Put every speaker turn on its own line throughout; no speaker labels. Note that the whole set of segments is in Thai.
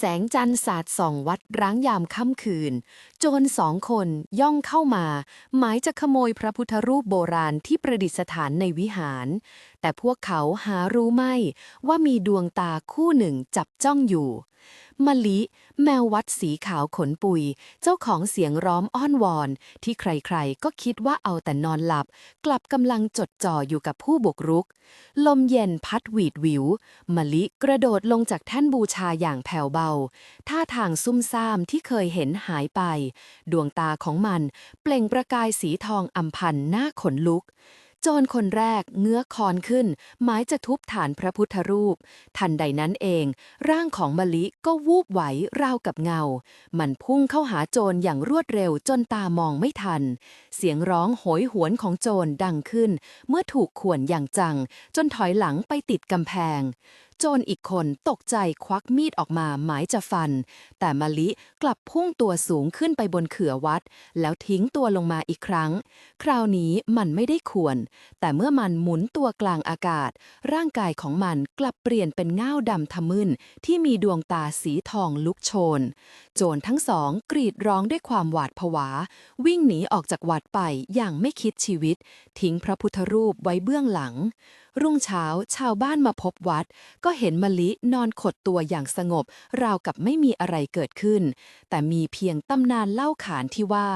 แสงจันทร์สาดส่องวัดร้างยามค่ำคืน โจรสองคนย่องเข้ามา หมายจะขโมยพระพุทธรูปโบราณที่ประดิษฐานในวิหาร แต่พวกเขาหารู้ไม่ว่ามีดวงตาคู่หนึ่งจับจ้องอยู่ มะลิ แมววัดสีขาวขนปุย เจ้าของเสียงร้อมอ้อนวอน ที่ใครๆ ก็คิดว่าเอาแต่นอนหลับ กลับกำลังจดจ่ออยู่กับผู้บุกรุก ลมเย็นพัดหวีดวิว มะลิกระโดดลงจากแท่นบูชาอย่างแผ่วเบา ท่าทางซุ่มซ่ามที่เคยเห็นหายไป ดวงตาของมัน เปล่งประกายสีทองอำพันหน้าขนลุก โจรคนแรกเงื้อคอนขึ้น หมายจะทุบฐานพระพุทธรูป ทันใดนั้นเอง ร่างของมะลิก็วูบไหวราวกับเงา มันพุ่งเข้าหาโจรอย่างรวดเร็วจนตามองไม่ทัน เสียงร้องโหยหวนของโจรดังขึ้น เมื่อถูกข่วนอย่างจัง จนถอยหลังไปติดกำแพง จรอีกคนตกใจควักมีดออกมาหมายจะฟัน แต่มะลิกลับพุ่งตัวสูงขึ้นไปบนเขื่อวัด แล้วทิ้งตัวลงมาอีกครั้ง คราวนี้มันไม่ได้ขวนแต่เมื่อมันหมุนตัวกลางอากาศ ร่างกายของมันกลับเปลี่ยนเป็นเงาดำทะมึนที่มีดวงตาสีทองลุกโชน โจรทั้งสองกรีดร้องด้วยความหวาดผวา วิ่งหนีออกจากวัดไปอย่างไม่คิดชีวิต ทิ้งพระพุทธรูปไว้เบื้องหลัง รุ่งเช้าชาวบ้านมาพบวัดก็ก็เห็นมะลินอนขดตัวอย่างสงบ ราวกับไม่มีอะไรเกิดขึ้น แต่มีเพียงตำนานเล่าขานที่ว่า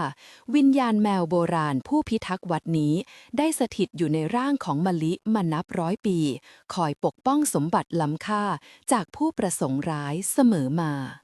วิญญาณแมวโบราณผู้พิทักษ์วัดนี้ ได้สถิตอยู่ในร่างของมะลิมานับร้อยปี คอยปกป้องสมบัติล้ำค่าจากผู้ประสงค์ร้ายเสมอมา